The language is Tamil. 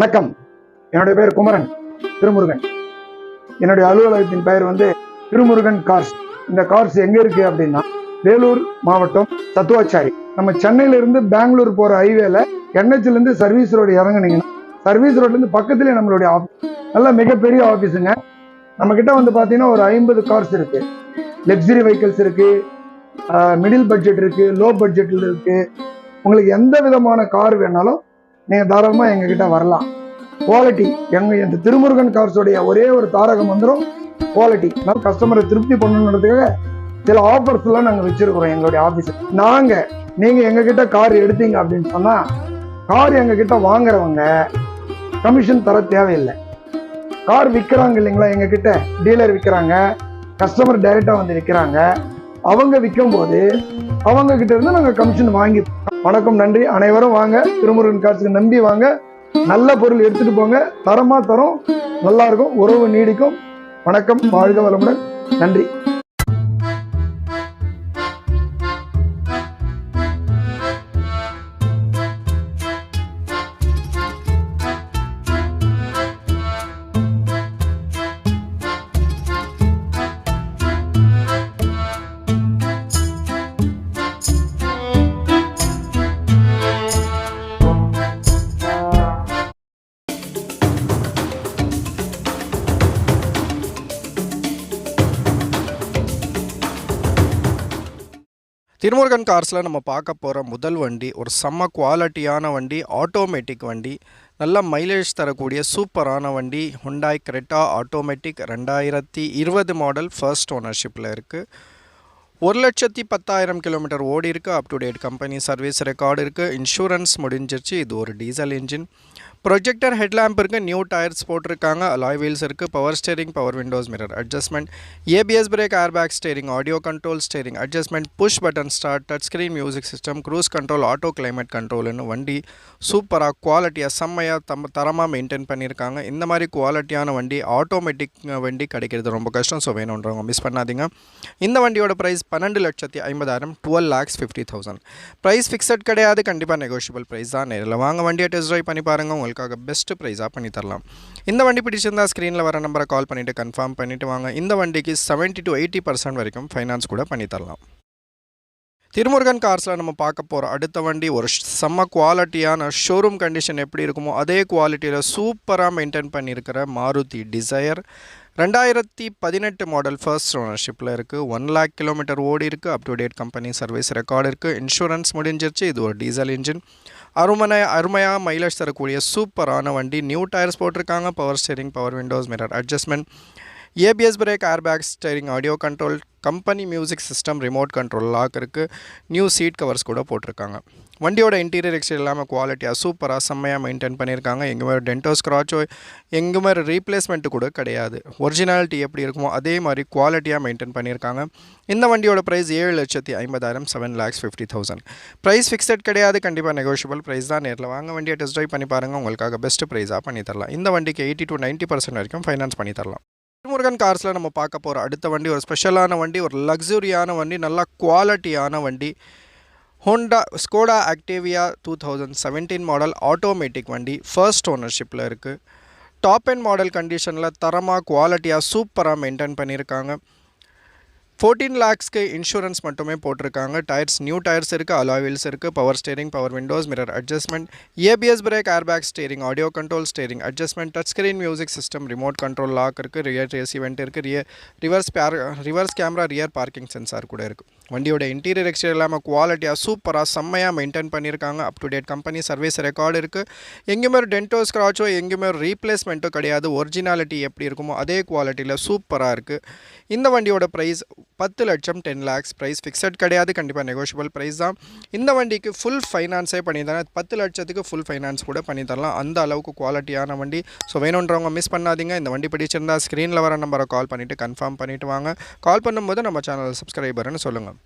வணக்கம். என்னுடைய பேர் குமரன் திருமுருகன். என்னுடைய அலுவலகத்தின் பெயர் வந்து திருமுருகன் கார்ஸ். இந்த கார்ஸ் எங்க இருக்கு அப்படின்னா வேலூர் மாவட்டம் சத்துவாச்சாரி. நம்ம சென்னையில இருந்து பெங்களூர் போற ஹைவேல என்ஹெச்ல இருந்து சர்வீஸ் ரோடு இறங்குனீங்கன்னா சர்வீஸ் ரோட்ல இருந்து பக்கத்துலயே நம்மளுடைய ஆஃபீஸ் நல்ல மிகப்பெரிய ஆஃபீஸுங்க. நம்ம கிட்ட வந்து பாத்தீங்கன்னா ஒரு ஐம்பது கார்ஸ் இருக்கு. லக்ஸரி வெஹிக்கிள்ஸ் இருக்கு மிடில் பட்ஜெட் இருக்கு லோ பட்ஜெட்ல இருக்கு. உங்களுக்கு எந்த விதமான கார் வேணாலும் நீங்க தாராளமா எங்க கிட்ட வரலாம். குவாலிட்டி எங்க இந்த திருமுருகன் கார்ஸோடைய ஒரே ஒரு தாரக மந்திரம் குவாலிட்டி நம்ம கஸ்டமரை திருப்தி பண்ணணுன்றதுக்காக சில ஆஃபர்ஸ் எல்லாம் நாங்க வச்சிருக்கிறோம் எங்களுடைய ஆபீஸ் நாங்க நீங்க எங்க கிட்ட கார் எடுத்தீங்க அப்படின்னு சொன்னா கார் எங்க கிட்ட வாங்குறவங்க கமிஷன் தர தேவையில்லை. கார் விற்கிறாங்க இல்லைங்களா? எங்க கிட்ட டீலர் விற்கிறாங்க கஸ்டமர் டைரக்டா வந்து விற்கிறாங்க அவங்க விற்கும் போது அவங்க கிட்ட இருந்து நாங்க கமிஷன் வாங்கி வணக்கம் நன்றி. அனைவரும் வாங்க. திருமுருகன் காட்சிக்கு நம்பி வாங்க. நல்ல பொருள் எடுத்துட்டு போங்க. தரமா தரும். நல்லா இருக்கும். உறவு நீடிக்கும். வணக்கம். வாழ்க வளமுடன். நன்றி. திருமுருகன் கார்ஸில் நம்ம பார்க்க போகிற முதல் வண்டி ஒரு செம்ம குவாலிட்டியான வண்டி ஆட்டோமேட்டிக் வண்டி நல்ல மைலேஜ் தரக்கூடிய சூப்பரான வண்டி ஹுண்டாய் கிரெட்டா ஆட்டோமேட்டிக் ரெண்டாயிரத்தி இருபது மாடல் ஃபர்ஸ்ட் ஓனர்ஷிப்பில் இருக்குது ஒரு லட்சத்தி பத்தாயிரம் கிலோமீட்டர் ஓடி இருக்குது up to date company service record இருக்குது இன்சூரன்ஸ் முடிஞ்சிருச்சு. இது ஒரு டீசல் இன்ஜின் ப்ரொஜெக்டர் ஹெட்லாம்ப் இருக்குது நியூ டயர்ஸ் போட்டிருக்காங்க. அலாய் வீல்ஸ் இருக்குது power steering power windows mirror adjustment ABS brake airbag steering audio control steering adjustment push button start touch screen music system cruise control auto climate கண்ட்ரோல்னு வண்டி. சூப்பராக குவாலிட்டியாக செம்மையாக தம் தரமாக மெயின்டைன் பண்ணியிருக்காங்க இந்த மாதிரி குவாலிட்டியான வண்டி ஆட்டோமேட்டிக் வண்டி கிடைக்கிறது ரொம்ப கஷ்டம். ஸோ வேணுன்றவங்க மிஸ் பண்ணாதீங்க. இந்த வண்டியோட ப்ரைஸ் பன்னெண்டு லட்சத்தி ஐம்பதாயிரம் twelve lakhs fifty thousand price fixed கிடையாது கண்டிப்பாக நெகோஷியபிள் ப்ரைஸ் தான். நேரில் வாங்க வண்டியை டெஸ்ட் ட்ரைவ் பண்ணி பாருங்கள் உங்களுக்காக பெஸ்ட் ப்ரைஸாக பண்ணி தரலாம். இந்த வண்டி பிடிச்சிருந்தா ஸ்க்ரீனில் வர நம்பரை கால் பண்ணிவிட்டு கன்ஃபார்ம் பண்ணிவிட்டு வாங்க. இந்த வண்டிக்கு செவன்ட்டி டு எயிட்டி பர்சன்ட் வரைக்கும் ஃபைனான்ஸ் கூட பண்ணி தரலாம். திருமுருகன் கார்ஸில் நம்ம பார்க்க போகிற அடுத்த வண்டி ஒரு செம்ம குவாலிட்டியான ஷோரூம் கண்டிஷன் எப்படி இருக்குமோ அதே குவாலிட்டியில் சூப்பராக மெயின்டைன் பண்ணியிருக்கிற மாருதி டிசையர் ரெண்டாயிரத்தி பதினெட்டு மாடல் ஃபர்ஸ்ட் ஓனர்ஷிப்பில் இருக்குது ஒன் லேக் கிலோமீட்டர் ஓடி இருக்குது up to date company service record இருக்குது இன்சூரன்ஸ் முடிஞ்சிருச்சு. இது ஒரு டீசல் இன்ஜின் அருமனை அருமையாக மைலேஜ் தரக்கூடிய சூப்பரான வண்டி. நியூ டயர்ஸ் போட்டிருக்காங்க. Power steering power windows mirror adjustment ABS brake airbag steering audio control company music system remote control lock இருக்குது நியூ சீட் கவர்ஸ் கூட போட்டிருக்காங்க. வண்டியோட இன்டீரியர் எக்ஸ்டீரியர் இல்லாமல் குவாலிட்டியாக சூப்பராக செம்மையாக மெயின்டைன் பண்ணியிருக்காங்க. எங்கேயுமே டென்டோ ஸ்க்ராச்சோ எங்கேயுமே ரீப்ளேஸ்மெண்ட்டு கூட கிடையாது. ஒரிஜினாலிட்டி எப்படி இருக்குமோ அதே மாதிரி குவாலிட்டியாக மெயின்டைன் பண்ணியிருக்காங்க. இந்த வண்டியோட ப்ரைஸ் ஏழு லட்சத்தி ஐம்பதாயிரம் seven lakhs fifty thousand price fixed கிடையாது கண்டிப்பாக நெகோஷியபிள் ப்ரைஸ் தான். நேரில் வாங்க வண்டியை டெஸ்ட் ட்ரைவ் பண்ணி பாருங்கள் உங்களுக்காக பெஸ்ட் ப்ரைஸாக பண்ணி தரலாம். இந்த வண்டிக்கு எயிட்டி டு நைன்ட்டி பர்சன்ட் வரைக்கும் ஃபைனான்ஸ் பண்ணி தரலாம். முருகன் கார்ஸில் நம்ம பார்க்க போகிற அடுத்த வண்டி ஒரு ஸ்பெஷலான வண்டி ஒரு லக்ஸுரியான வண்டி நல்லா குவாலிட்டியான வண்டி. Honda Skoda Octavia two thousand seventeen model automatic வண்டி ஃபர்ஸ்ட் ஓனர்ஷிப்பில் இருக்குது டாப் அண்ட் மாடல் கண்டிஷனில் தரமாக குவாலிட்டியாக சூப்பராக மெயின்டைன் பண்ணியிருக்காங்க ஃபோர்டீன் லேக்ஸ்க்கு இன்சூரன்ஸ் மட்டுமே போட்டிருக்காங்க. டயர்ஸ் நியூ டயர்ஸ் இருக்குது அலாய் வீல்ஸ் இருக்குது power steering power windows mirror adjustment ABS brake airbag steering audio control steering adjustment touch screen music system remote control lock இருக்குது ரியர் ஏசி வெண்ட் இருக்குது rear reverse pair reverse camera rear parking sensor கூட இருக்குது வண்டியோட இன்டீரியர் எக்ஸ்டீரியர் இல்லாமல் குவாலிட்டியாக சூப்பராக செம்மையாக மெயின்டைன் பண்ணியிருக்காங்க up to date company service record இருக்குது எங்கேயுமே ஒரு டென்டோ ஸ்க்ராச்சோ எங்கேயுமே ஒரு ரீப்ளேஸ்மெண்ட்டோ கிடையாது. ஒரிஜினாலிட்டி எப்படி இருக்குமோ அதே குவாலிட்டியில் சூப்பராக இருக்குது இந்த வண்டியோட ப்ரைஸ் பத்து லட்சம் டென் லேக்ஸ் ப்ரைஸ் ஃபிக்ஸட் கிடையாது. கண்டிப்பாக நெகோஷியபிள் ப்ரைஸ் தான். இந்த வண்டிக்கு ஃபுல் ஃபைனான்ஸே பண்ணி தரேன் பத்து லட்சத்துக்கு ஃபுல் ஃபைனான்ஸ் கூட பண்ணி தரலாம் அந்த அளவுக்கு குவாலிட்டியான வண்டி. ஸோ வேணுன்றவங்க மிஸ் பண்ணாதீங்க. இந்த வண்டி பிடிச்சிருந்தா ஸ்க்ரீனில் வர நம்பரை கால் பண்ணிவிட்டு கன்ஃபார்ம் பண்ணிவிட்டு வாங்க. கால் பண்ணும்போது நம்ம சேனல் சப்ஸ்கிரைபர்னு சொல்லுங்கள்